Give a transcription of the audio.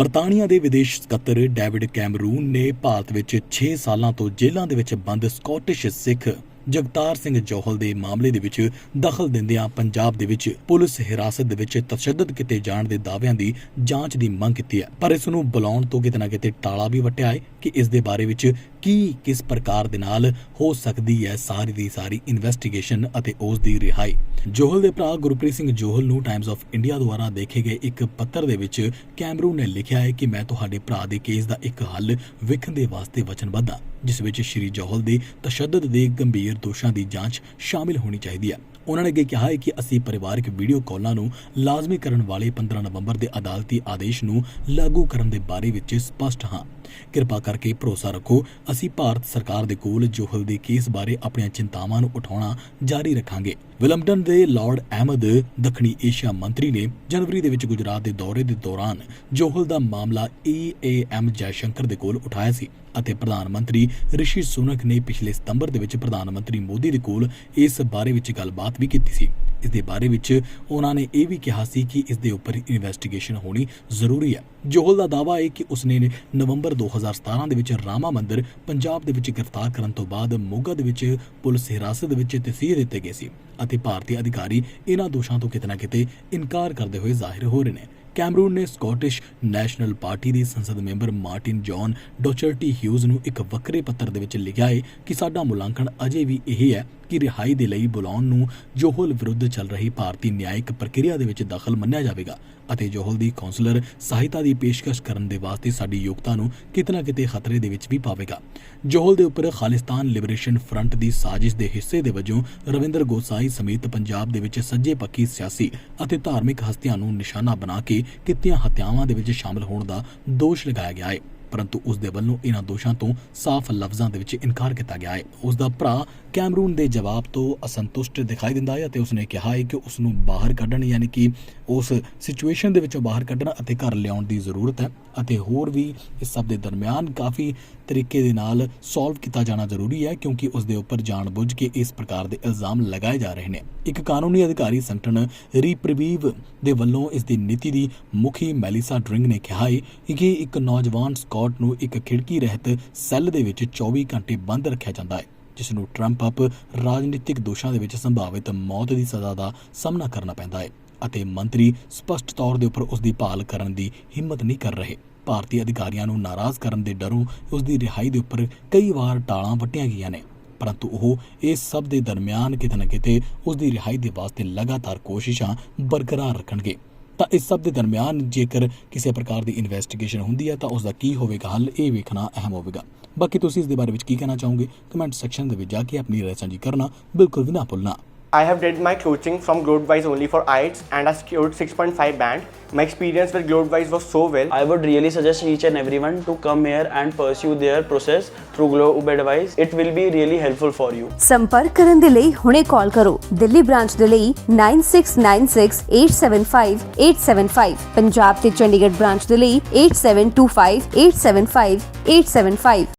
ਬਰਤਾਨੀਆ ਦੇ ਵਿਦੇਸ਼ ਸਕੱਤਰ ਡੇਵਿਡ ਕੈਮਰੂਨ ਨੇ ਭਾਰਤ ਵਿੱਚ 6 ਸਾਲਾਂ ਤੋਂ ਜੇਲ੍ਹਾਂ ਦੇ ਵਿੱਚ ਬੰਦ ਸਕਾਟਿਸ਼ ਸਿੱਖ ਜਗਤਾਰ ਸਿੰਘ ਜੋਹਲ ਦੇ ਮਾਮਲੇ ਦੇ ਵਿੱਚ ਦਖਲ ਦਿੰਦਿਆਂ ਪੰਜਾਬ ਦੇ ਵਿੱਚ ਪੁਲਿਸ ਹਿਰਾਸਤ ਦੇ ਵਿੱਚ ਤਸ਼ੱਦਦ ਕੀਤੇ ਜਾਣ ਦੇ ਦਾਅਵਿਆਂ ਦੀ ਜਾਂਚ ਦੀ ਮੰਗ ਕੀਤੀ ਹੈ। ਪਰ ਇਸ ਨੂੰ ਬੁਲਾਉਣ ਤੋਂ ਕਿਤੇ ਨਾ ਕਿਤੇ ਟਾਲਾ ਵੀ ਵਟਿਆ ਹੈ ਕਿ ਇਸ ਦੇ ਬਾਰੇ ਵਿੱਚ ਕੀ, ਕਿਸ ਪ੍ਰਕਾਰ ਦੇ ਨਾਲ ਹੋ ਸਕਦੀ ਹੈ ਸਾਰੀ ਦੀ ਸਾਰੀ ਇਨਵੈਸਟੀਗੇਸ਼ਨ ਅਤੇ ਉਸ ਦੀ ਰਿਹਾਈ। ਜੋਹਲ ਦੇ ਭਰਾ ਗੁਰਪ੍ਰੀਤ ਸਿੰਘ ਜੋਹਲ ਨੂੰ ਟਾਈਮਜ਼ ਆਫ ਇੰਡੀਆ ਦੁਆਰਾ ਦੇਖੇ ਗਏ ਇੱਕ ਪੱਤਰ ਦੇ ਵਿੱਚ ਕੈਮਰੂ ਨੇ ਲਿਖਿਆ ਹੈ ਕਿ ਮੈਂ ਤੁਹਾਡੇ ਭਰਾ ਦੇ ਕੇਸ ਦਾ ਇੱਕ ਹੱਲ ਵੇਖਣ ਦੇ ਵਾਸਤੇ ਵਚਨਬੱਧ ਹਾਂ, ਜਿਸ ਵਿੱਚ ਸ਼੍ਰੀ ਜੋਹਲ ਦੇ ਤਸ਼ੱਦਦ ਦੇ ਗੰਭੀਰ ਦੋਸ਼ਾਂ ਦੀ ਜਾਂਚ ਸ਼ਾਮਿਲ ਹੋਣੀ ਚਾਹੀਦੀ ਹੈ। ਉਹਨਾਂ ਨੇ ਅੱਗੇ ਕਿਹਾ ਹੈ ਕਿ ਅਸੀਂ ਪਰਿਵਾਰਕ ਵੀਡੀਓ ਕਾਲਾਂ ਨੂੰ ਲਾਜ਼ਮੀ ਕਰਨ ਵਾਲੇ 15 ਨਵੰਬਰ ਦੇ ਅਦਾਲਤੀ ਆਦੇਸ਼ ਨੂੰ ਲਾਗੂ ਕਰਨ ਦੇ ਬਾਰੇ ਵਿੱਚ ਸਪਸ਼ਟ ਹਾਂ। ਕਿਰਪਾ ਕਰਕੇ ਭਰੋਸਾ ਰੱਖੋ, ਅਸੀਂ ਭਾਰਤ ਸਰਕਾਰ ਦੇ ਕੋਲ ਜੋਹਲ ਦੇ ਕੇਸ ਬਾਰੇ ਆਪਣੀਆਂ ਚਿੰਤਾਵਾਂ ਨੂੰ ਉਠਾਉਣਾ ਜਾਰੀ ਰੱਖਾਂਗੇ। ਵਿਲਮਟਨ ਦੇ ਲਾਰਡ ਅਹਿਮਦ, ਦੱਖਣੀ ਏਸ਼ੀਆ ਮੰਤਰੀ ਨੇ ਜਨਵਰੀ ਦੇ ਵਿੱਚ ਗੁਜਰਾਤ ਦੇ ਦੌਰੇ ਦੇ ਦੌਰਾਨ ਜੋਹਲ ਦਾ ਮਾਮਲਾ ਏਏਐਮ ਜੈਸ਼ੰਕਰ ਦੇ ਕੋਲ ਉਠਾਇਆ ਸੀ ਅਤੇ ਪ੍ਰਧਾਨ ਮੰਤਰੀ ਰਿਸ਼ੀ ਸੁਨਕ ਨੇ ਪਿਛਲੇ ਸਤੰਬਰ ਦੇ ਵਿੱਚ ਪ੍ਰਧਾਨ ਮੰਤਰੀ ਮੋਦੀ ਦੇ ਕੋਲ ਇਸ ਬਾਰੇ ਵਿੱਚ ਗੱਲਬਾਤ ਵੀ ਕੀਤੀ ਸੀ। ਇਸ ਦੇ ਬਾਰੇ ਵਿੱਚ ਉਹਨਾਂ ਨੇ ਇਹ ਵੀ ਕਿਹਾ ਸੀ ਕਿ ਇਸ ਦੇ ਉੱਪਰ ਇਨਵੈਸਟੀਗੇਸ਼ਨ ਹੋਣੀ ਜ਼ਰੂਰੀ ਹੈ। ਜੋਹਲ ਦਾ ਦਾਅਵਾ ਹੈ ਕਿ ਉਸਨੇ ਨਵੰਬਰ 2017 ਦੇ ਵਿੱਚ ਰਾਮਾ ਮੰਦਿਰ ਪੰਜਾਬ ਦੇ ਵਿੱਚ ਗ੍ਰਿਫਤਾਰ ਕਰਨ ਤੋਂ ਬਾਅਦ ਮੋਗਾ ਦੇ ਵਿੱਚ ਪੁਲਿਸ ਹਿਰਾਸਤ ਦੇ ਵਿੱਚ ਤਸੀਹ ਦਿੱਤੇ ਗਏ ਸੀ ਅਤੇ ਭਾਰਤੀ ਅਧਿਕਾਰੀ ਇਹਨਾਂ ਦੋਸ਼ਾਂ ਤੋਂ ਕਿਤੇ ਨਾ ਕਿਤੇ ਇਨਕਾਰ ਕਰਦੇ ਹੋਏ ਜ਼ਾਹਿਰ ਹੋ ਰਹੇ ਨੇ। ਕੈਮਰੂਨ ਨੇ ਸਕਾਟਿਸ਼ ਨੈਸ਼ਨਲ ਪਾਰਟੀ ਦੇ ਸੰਸਦ member Martin John Docherty Hughes ਨੂੰ ਇੱਕ ਵੱਖਰੇ ਪੱਤਰ ਦੇ ਵਿੱਚ ਲਿਖਿਆ ਹੈ ਕਿ ਸਾਡਾ ਮੁਲਾਂਕਣ ਅਜੇ ਵੀ ਇਹ ਹੈ ਕਿ ਰਿਹਾਈ ਦੇ ਲਈ ਬੁਲਾਉਣ ਨੂੰ ਜੋਹਲ ਵਿਰੁੱਧ ਚੱਲ ਰਹੀ ਭਾਰਤੀ ਨਿਆਇਕ ਪ੍ਰਕਿਰਿਆ ਦੇ ਵਿੱਚ ਦਖਲ ਮੰਨਿਆ ਜਾਵੇਗਾ ਅਤੇ ਜੋਹਲ ਦੀ ਕਾਉਂਸਲਰ ਸਹਾਇਤਾ ਦੀ ਪੇਸ਼ਕਸ਼ ਕਰਨ ਦੇ ਵਾਸਤੇ ਸਾਡੀ ਯੋਗਤਾ ਨੂੰ ਕਿਤਨਾ ਕਿਤੇ ਖਤਰੇ ਦੇ ਵਿੱਚ ਵੀ ਪਾਵੇਗਾ। ਜੋਹਲ ਦੇ ਉੱਪਰ ਖਾਲਿਸਤਾਨ ਲਿਬਰੇਸ਼ਨ ਫਰੰਟ ਦੀ ਸਾਜ਼ਿਸ਼ ਦੇ ਹਿੱਸੇ ਦੇ ਵਜੋਂ ਰਵਿੰਦਰ ਗੋਸਾਈ ਸਮੇਤ ਪੰਜਾਬ ਦੇ ਵਿੱਚ ਸੱਜੇ ਪੱਖੀ ਸਿਆਸੀ ਅਤੇ ਧਾਰਮਿਕ ਹਸਤੀਆਂ ਨੂੰ ਨਿਸ਼ਾਨਾ ਬਣਾ ਕੇ ਕੀਤੀਆਂ ਹੱਤਿਆਵਾਂ ਦੇ ਵਿੱਚ ਸ਼ਾਮਲ ਹੋਣ ਦਾ ਦੋਸ਼ ਲਗਾਇਆ ਗਿਆ ਹੈ। ਪਰੰਤੂ ਉਸ ਦੇ ਵੱਲੋਂ ਇਹਨਾਂ ਦੋਸ਼ਾਂ ਤੋਂ ਸਾਫ਼ ਲਫ਼ਜ਼ਾਂ ਦੇ ਵਿੱਚ ਇਨਕਾਰ ਕੀਤਾ ਗਿਆ ਹੈ। ਉਸ ਦਾ ਭਰਾ ਕੈਮਰੂਨ ਦੇ ਜਵਾਬ ਤੋਂ ਅਸੰਤੁਸ਼ਟ ਦਿਖਾਈ ਦਿੰਦਾ ਹੈ ਅਤੇ ਉਸਨੇ ਕਿਹਾ ਹੈ ਕਿ ਉਸ ਨੂੰ ਬਾਹਰ ਕੱਢਣ ਯਾਨੀ ਕਿ ਉਸ ਸਿਚੁਏਸ਼ਨ ਦੇ ਵਿੱਚੋਂ ਬਾਹਰ ਕੱਢਣ ਅਤੇ ਘਰ ਲਿਆਉਣ ਦੀ ਜ਼ਰੂਰਤ ਹੈ ਅਤੇ ਹੋਰ ਵੀ ਇਸ ਸਭ ਦੇ ਦਰਮਿਆਨ ਕਾਫੀ ਤਰੀਕੇ ਦੇ ਨਾਲ ਸੋਲਵ ਕੀਤਾ ਜਾਣਾ ਜ਼ਰੂਰੀ ਹੈ ਕਿਉਂਕਿ ਉਸ ਦੇ ਉੱਪਰ ਜਾਣਬੁੱਝ ਕੇ ਇਸ ਪ੍ਰਕਾਰ ਦੇ ਇਲਜ਼ਾਮ ਲਗਾਏ ਜਾ ਰਹੇ ਨੇ। ਇੱਕ ਕਾਨੂੰਨੀ ਅਧਿਕਾਰੀ ਸੰਗਠਨ ਰੀਪ੍ਰੀਵੀਵ ਦੇ ਵੱਲੋਂ ਇਸ ਦੀ ਨੀਤੀ ਦੀ ਮੁਖੀ ਮੈਲੀਸਾ ਡਰਿੰਗ ਨੇ ਕਿਹਾ ਹੈ ਕਿ ਇੱਕ ਨੌਜਵਾਨ ਸਕਾਟ ਨੂੰ ਇੱਕ ਖਿੜਕੀ ਰਹਿਤ ਸੈੱਲ ਦੇ ਵਿੱਚ 24 ਘੰਟੇ ਬੰਦ ਰੱਖਿਆ ਜਾਂਦਾ ਹੈ। ਜਿਸ ਨੂੰ ਟਰੰਪ ਅਪ ਰਾਜਨੀਤਿਕ ਦੋਸ਼ਾਂ ਦੇ ਵਿੱਚ ਸੰਭਾਵਿਤ ਮੌਤ ਦੀ ਸਜ਼ਾ ਦਾ ਸਾਹਮਣਾ ਕਰਨਾ ਪੈਂਦਾ ਹੈ ਅਤੇ ਮੰਤਰੀ ਸਪਸ਼ਟ ਤੌਰ ਦੇ ਉੱਪਰ ਉਸ ਦੀ ਭਾਲ ਕਰਨ ਦੀ ਹਿੰਮਤ ਨਹੀਂ ਕਰ ਰਹੇ। ਭਾਰਤੀ ਅਧਿਕਾਰੀਆਂ ਨੂੰ ਨਾਰਾਜ਼ ਕਰਨ ਦੇ ਡਰੋਂ ਉਸ ਦੀ ਰਿਹਾਈ ਦੇ ਉੱਪਰ ਕਈ ਵਾਰ ਟਾਲਾਂ ਵੱਟੀਆਂ ਗਈਆਂ ਨੇ, ਪਰੰਤੂ ਉਹ ਇਸ ਸਭ ਦੇ ਦਰਮਿਆਨ ਕਿਤੇ ਨਾ ਕਿਤੇ ਉਸ ਦੀ ਰਿਹਾਈ ਦੇ ਵਾਸਤੇ ਲਗਾਤਾਰ ਕੋਸ਼ਿਸ਼ਾਂ ਬਰਕਰਾਰ ਰੱਖਣਗੇ। ਤਾਂ ਇਸ ਸਭ ਦੇ ਦਰਮਿਆਨ ਜੇਕਰ ਕਿਸੇ ਪ੍ਰਕਾਰ ਦੀ ਇਨਵੈਸਟੀਗੇਸ਼ਨ ਹੁੰਦੀ ਹੈ, ਤਾਂ ਉਸ ਦਾ ਕੀ ਹੋਵੇਗਾ, ਹੱਲ ਇਹ ਵੇਖਣਾ ਅਹਿਮ ਹੋਵੇਗਾ। ਬਾਕੀ ਤੁਸੀਂ ਇਸ ਦੇ ਬਾਰੇ ਵਿੱਚ ਕੀ ਕਹਿਣਾ ਚਾਹੋਗੇ? ਕਮੈਂਟ ਸੈਕਸ਼ਨ ਦੇ ਵਿੱਚ ਜਾ ਕੇ ਆਪਣੀ ਰਾਏ ਸਾਂਝੀ ਕਰਨਾ, ਬਿਲਕੁਲ ਵੀ ਨਾ ਭੁੱਲਣਾ। I have did my coaching from Globewise only for IELTS and I scored 6.5 band. My experience with Globewise was so well. I would really suggest each and everyone to come here and pursue their process through Globe Advice. It will be really helpful for you. ਸੰਪਰਕ ਕਰਨ ਦੇ ਲਈ ਹੁਣੇ ਕਾਲ ਕਰੋ Delhi branch ਦੇ ਲਈ 9696875875 ਪੰਜਾਬ ਤੇ Chandigarh branch ਦੇ ਲਈ 8725875875